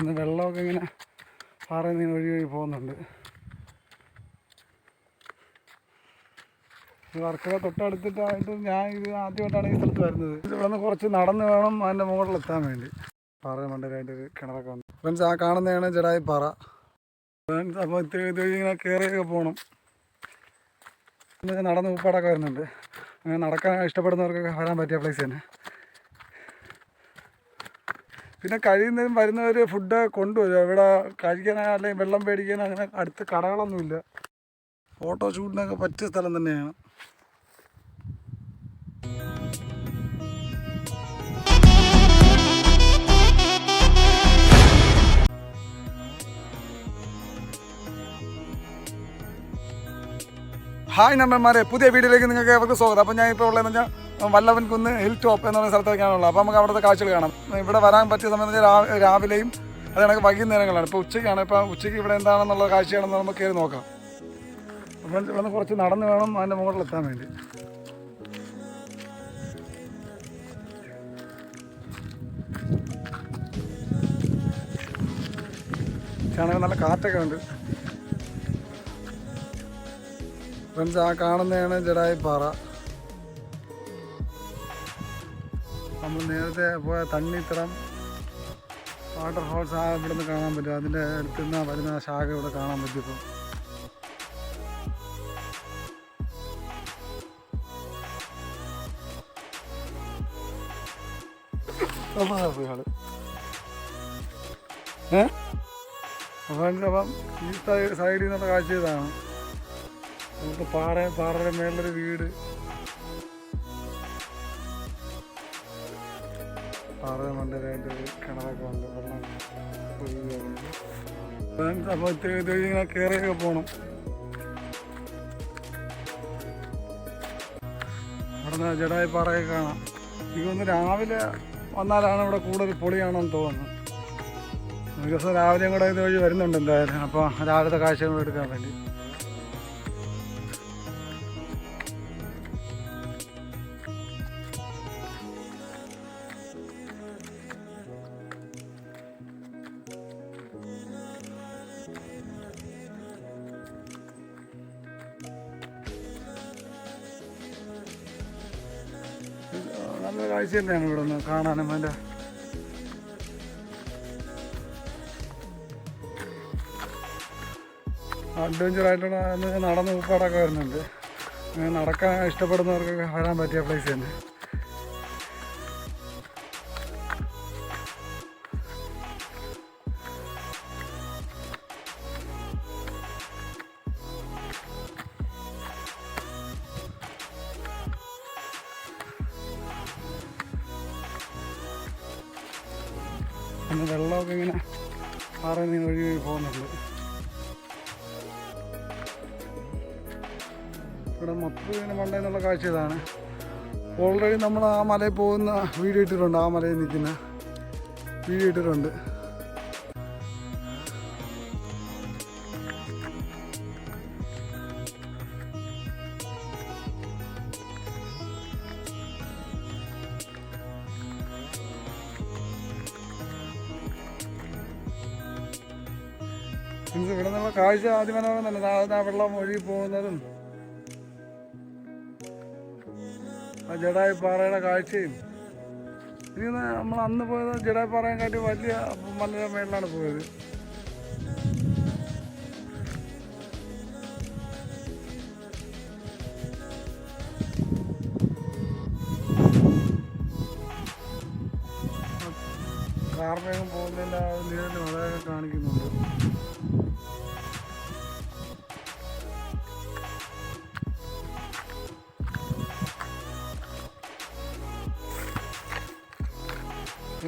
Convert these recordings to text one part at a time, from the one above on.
പിന്നെ വെള്ളമൊക്കെ ഇങ്ങനെ പാറയിൽ നിന്ന് ഒഴുകി ഒഴുകി പോകുന്നുണ്ട്. വർക്കറെ തൊട്ടടുത്തിട്ടായിട്ട് ഞാൻ ഇത് ആദ്യമായിട്ടാണ് ഈ സ്ഥലത്ത് വരുന്നത്. ഇവിടെ നിന്ന് കുറച്ച് നടന്ന് വേണം അതിന്റെ മുകളിലെത്താൻ വേണ്ടി. പാറ മണ്ടരായിട്ട് ഒരു കിണറൊക്കെ വന്നു. ഫ്രണ്ട്സ് ആ കാണുന്നതാണ് ജഡായി പാറ. ഫ്രണ്ട്സ് അപ്പോൾ ഇത് ഇത് ഇങ്ങനെ കയറിയൊക്കെ പോകണം. നടന്ന് ഉപ്പാടൊക്കെ വരുന്നുണ്ട്. അങ്ങനെ നടക്കാൻ ഇഷ്ടപ്പെടുന്നവർക്കൊക്കെ വരാൻ പറ്റിയ പ്ലേസ് തന്നെ. പിന്നെ കഴിയുന്നതും വരുന്നവർ ഫുഡ് കൊണ്ടുവരും. ഇവിടെ കഴിക്കാനോ അല്ലെങ്കിൽ വെള്ളം പേടിക്കാനോ അങ്ങനെ അടുത്ത് കടകളൊന്നുമില്ല. ഫോട്ടോ ഷൂട്ടിനൊക്കെ പറ്റിയ സ്ഥലം തന്നെയാണ്. ഹായ് നമ്മന്മാരെ പുതിയ വീഡിയോയിലേക്ക് നിങ്ങൾക്ക് അവർക്ക് സ്വാഗതം. അപ്പോൾ ഞാൻ ഇപ്പോൾ ഉള്ളതെന്ന് വെച്ചാൽ വല്ലവൻ കുന്ന് ഹിൽ ടോപ്പ് എന്ന് പറയുന്ന സ്ഥലത്തേക്കാണുള്ളത് അപ്പോൾ നമുക്ക് അവിടുത്തെ കാഴ്ചകൾ കാണാം. ഇവിടെ വരാൻ പറ്റിയ സമയത്ത് രാവിലെയും അത് കണക്ക് വൈകുന്നേരങ്ങളാണ്. ഇപ്പോൾ ഉച്ചയ്ക്കാണ്. ഇപ്പോൾ ഉച്ചയ്ക്ക് ഇവിടെ എന്താണെന്നുള്ള കാഴ്ചയാണെന്ന് നമുക്ക് കയറി നോക്കാം. അപ്പം ഇവിടെ നിന്ന് കുറച്ച് നടന്ന് വേണം അതിന്റെ മുകളിലെത്താൻ വേണ്ടി. കാണാൻ നല്ല കാറ്റൊക്കെ ഉണ്ട്. ഫ്രണ്ട്സ് ആ കാണുന്നതാണ് ജഡായി പാറ. നമ്മൾ നേരത്തെ പോയ തണ്ണിത്തറം വാട്ടർ ഫോൾസ് ആ ഇവിടെ നിന്ന് കാണാൻ പറ്റും. അതിന്റെ അടുത്ത് നിന്ന് വരുന്ന ശാഖ ഇവിടെ കാണാൻ പറ്റും ഇപ്പം. അപ്പം അപ്പം ഈ സൈഡിൽ നിന്നുള്ള കാഴ്ച ഇതാണ്. നമുക്ക് പാറ പാറയുടെ മേളിലൊരു വീട്. പാറയുടെ മണ്ടരായിട്ട് ഒരു കിണറൊക്കെ ഉണ്ട്. വെള്ളം അപ്പോൾ ഇങ്ങനെ കയറിയൊക്കെ പോകണം അവിടെ ജഡായി പാറയൊക്കെ കാണാം. എനിക്കൊന്ന് രാവിലെ വന്നാലാണ് ഇവിടെ കൂടുതൽ പൊളിയാണെന്ന് തോന്നുന്നു. ദിവസം രാവിലെയും കൂടെ ഇത് വഴി വരുന്നുണ്ട് എന്തായാലും. അപ്പോൾ രാവിലത്തെ കാഴ്ചകൾ എടുക്കാൻ വേണ്ടി. നല്ല കാഴ്ച തന്നെയാണ് ഇവിടെ നിന്ന് കാണാനും അതിന്റെ അഡ്വഞ്ചർ ആയിട്ടുള്ള നടന്ന് ഉപ്പാടൊക്കെ വരുന്നുണ്ട്. നടക്കാൻ ഇഷ്ടപ്പെടുന്നവർക്കൊക്കെ വരാൻ പറ്റിയ പ്ലേസ് തന്നെ. പിന്നെ വെള്ളമൊക്കെ ഇങ്ങനെ പാറയിൽ നിന്ന് ഒഴുകി പോകുന്നുണ്ട്. ഇവിടെ മൊത്തം ഇങ്ങനെ മണ്ടയെന്നുള്ള കാഴ്ച ഇതാണ്. ഓൾറെഡി നമ്മൾ ആ മലയിൽ പോകുന്ന വീഡിയോ ഇട്ടിട്ടുണ്ട് ആ മലയിൽ നിൽക്കുന്ന വീഡിയോ ഇട്ടിട്ടുണ്ട്. മീൻസ് ഇവിടെ നിന്നുള്ള കാഴ്ച അതിമനോഹരം തന്നെ. താഴ്ന്ന വെള്ളം ഒഴുകി പോകുന്നതും ആ ജഡായി പാറയുടെ കാഴ്ചയും. ഇനി നമ്മൾ അന്ന് പോയത് ജഡായി പാറയും കാട്ടി വലിയ മലയുടെ മേളിലാണ് പോയത്. കാർമേഘം പോകുന്നതിന്റെ ആ നീരിന്റെ വളരെ കാണിക്കുന്നുണ്ട്.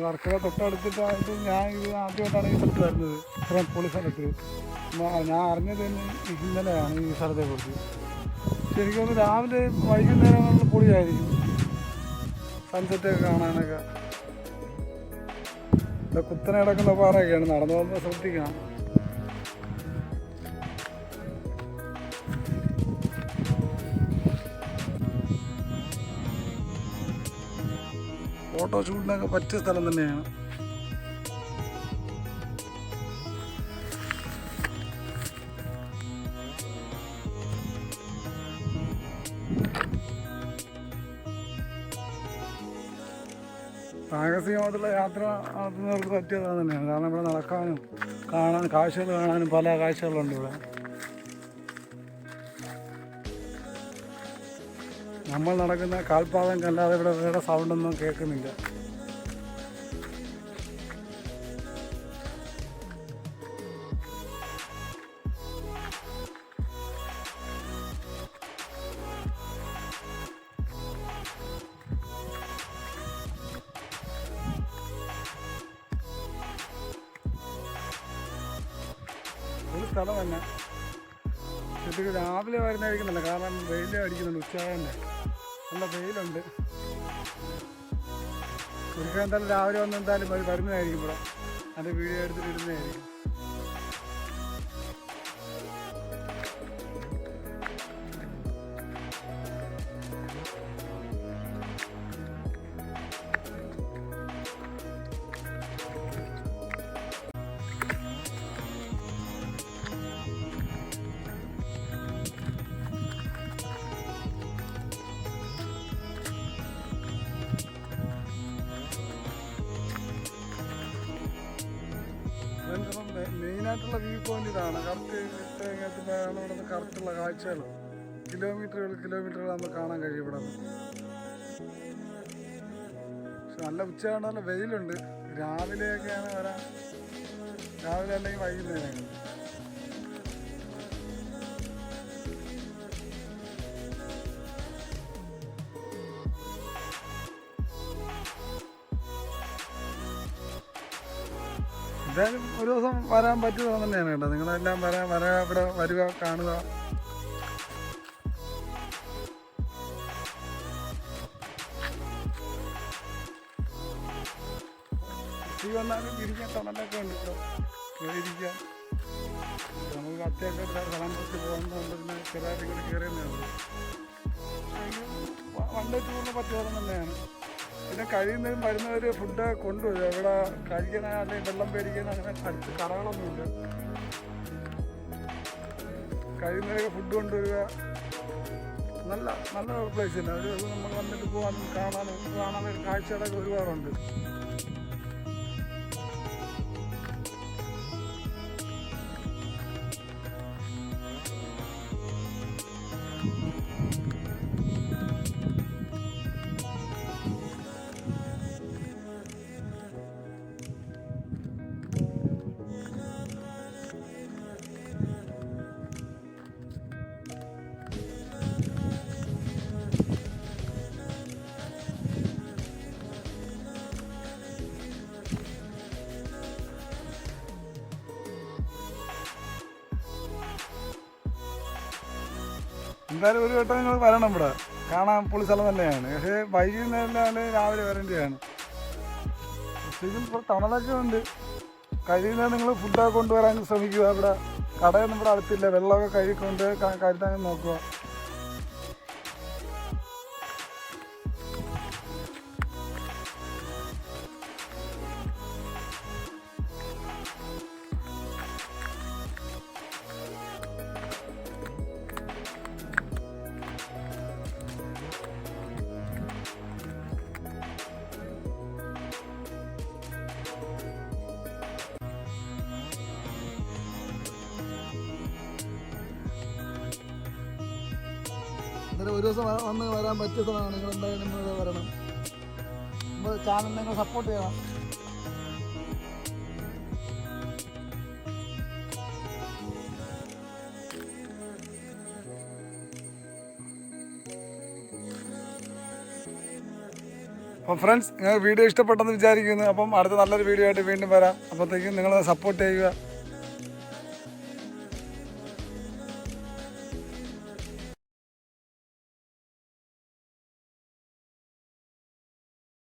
വർക്കല തൊട്ടടുത്തിട്ടായിട്ട് ഞാൻ ഇത് ആദ്യമായിട്ടാണ് ഈ സ്ഥലത്ത് വരുന്നത്. ഇത്രയും പൊളി സ്ഥലത്ത്. ഞാൻ അറിഞ്ഞത് തന്നെ ഇന്നലെയാണ് ഈ സ്ഥലത്തെ കുറിച്ച്. ശരിക്കും രാവിലെ വൈകുന്നേരങ്ങളിൽ പൊളിയായിരിക്കും. സൺസെറ്റൊക്കെ കാണാനൊക്കെ. കുത്തനെ കിടക്കുന്ന പാറയൊക്കെയാണ്. നടന്നു പോകുമ്പോൾ ശ്രദ്ധിക്കണം. ഫോട്ടോഷൂട്ടിനൊക്കെ പറ്റിയ സ്ഥലം തന്നെയാണ്. സാഹസികമായിട്ടുള്ള യാത്ര നടത്തുന്നവർക്ക് പറ്റിയതാണ് തന്നെയാണ്. കാരണം ഇവിടെ നടക്കാനും കാണാൻ കാഴ്ചകൾ കാണാനും പല കാഴ്ചകളുണ്ട് ഇവിടെ. നമ്മൾ നടക്കുന്ന കാൽപാദം കല്ലാതെ ഇവിടെ വേറെ സൗണ്ടൊന്നും കേൾക്കുന്നില്ല. സ്ഥലം തന്നെ. ചുറ്റും രാവിലെ വരുന്നതായിരിക്കുന്നില്ല കാരണം വെയിലേ അടിക്കുന്നുണ്ട് ഉച്ചയായ തന്നെ നല്ല വെയിലുണ്ട്. കുരുക്കെന്തായാലും രാവിലെ വന്ന് എന്തായാലും വരു- വരുന്നതായിരിക്കും ഇവിടെ. അതിന്റെ വീഡിയോ എടുത്തിട്ട് ഇടുന്നതായിരിക്കും മെയിനായിട്ടുള്ള വ്യൂ പോയിന്റ് ഇതാണ്. കറക്റ്റ് ഇട്ട് ഇവിടെ നിന്ന് കറക്റ്റുള്ള കാഴ്ചകൾ. കിലോമീറ്ററുകൾ കിലോമീറ്ററുകൾ നമുക്ക് കാണാൻ കഴിയും ഇവിടെ. പക്ഷെ നല്ല ഉച്ചയാണ് നല്ല വെയിലുണ്ട്. രാവിലെയൊക്കെയാണ് വരാൻ രാവിലെ അല്ലെങ്കിൽ വൈകുന്നേരം. എന്തായാലും ഒരു ദിവസം വരാൻ പറ്റുക തന്നെയാണ് കേട്ടോ. നിങ്ങളെല്ലാം വരാൻ വരാ ഇവിടെ വരിക കാണുക. ഈ വന്നാലും ഇരിക്കാൻ തണലൊക്കെ ഉണ്ട് കേട്ടോ. ഇരിക്കാം നമുക്ക് അത്യാവശ്യം സ്ഥലം പോകുന്നതുകൊണ്ട് പിന്നെ ചെറുതായിട്ട് ഉള്ളൂ. വൺ ടൂറിന് തന്നെയാണ്. പിന്നെ കഴിയുന്നതും വരുന്നവർ ഫുഡ് കൊണ്ടുവരും. ഇവിടെ കഴിക്കണ അല്ലെങ്കിൽ വെള്ളം പേടിക്കണ അങ്ങനെ അടുത്ത് കഴിയുന്നവരൊക്കെ ഫുഡ് കൊണ്ടുവരിക. നല്ല നല്ല പ്ലേസ് തന്നെ. ഒരു നമ്മൾ വന്നിട്ട് പോകാനും കാണാനും കാണാൻ കാഴ്ചകളൊക്കെ ഒരുപാടുണ്ട്. എന്തായാലും ഒരു വട്ടം നിങ്ങൾ വരണം ഇവിടെ. കാണാൻ പൊളി സ്ഥലം തന്നെയാണ്. പക്ഷേ വൈകുന്നേരം രാവിലെ വരേണ്ടതാണ് ശരിക്കും ഇപ്പോൾ തണലൊക്കെ ഉണ്ട്. കഴിയുന്നത് നിങ്ങൾ ഫുഡൊക്കെ കൊണ്ടുവരാൻ ശ്രമിക്കുക. ഇവിടെ കടയൊന്നും ഇവിടെ അടുത്തില്ല. വെള്ളമൊക്കെ കഴുകിക്കൊണ്ട് ക- കരുതാൻ നോക്കുക. അന്നേരം ഒരു ദിവസം വന്ന് വരാൻ പറ്റിയ സ്ഥലമാണ് നിങ്ങൾ എന്തായാലും നിങ്ങൾ വരണം. നമ്മൾ ചാനൽ നിങ്ങൾ സപ്പോർട്ട് ചെയ്യണം. അപ്പം ഫ്രണ്ട്സ് നിങ്ങൾ വീഡിയോ ഇഷ്ടപ്പെട്ടെന്ന് വിചാരിക്കുന്നു. അപ്പം അടുത്ത നല്ലൊരു വീഡിയോ ആയിട്ട് വീണ്ടും വരാം. അപ്പോഴത്തേക്കും നിങ്ങൾ സപ്പോർട്ട് ചെയ്യുക.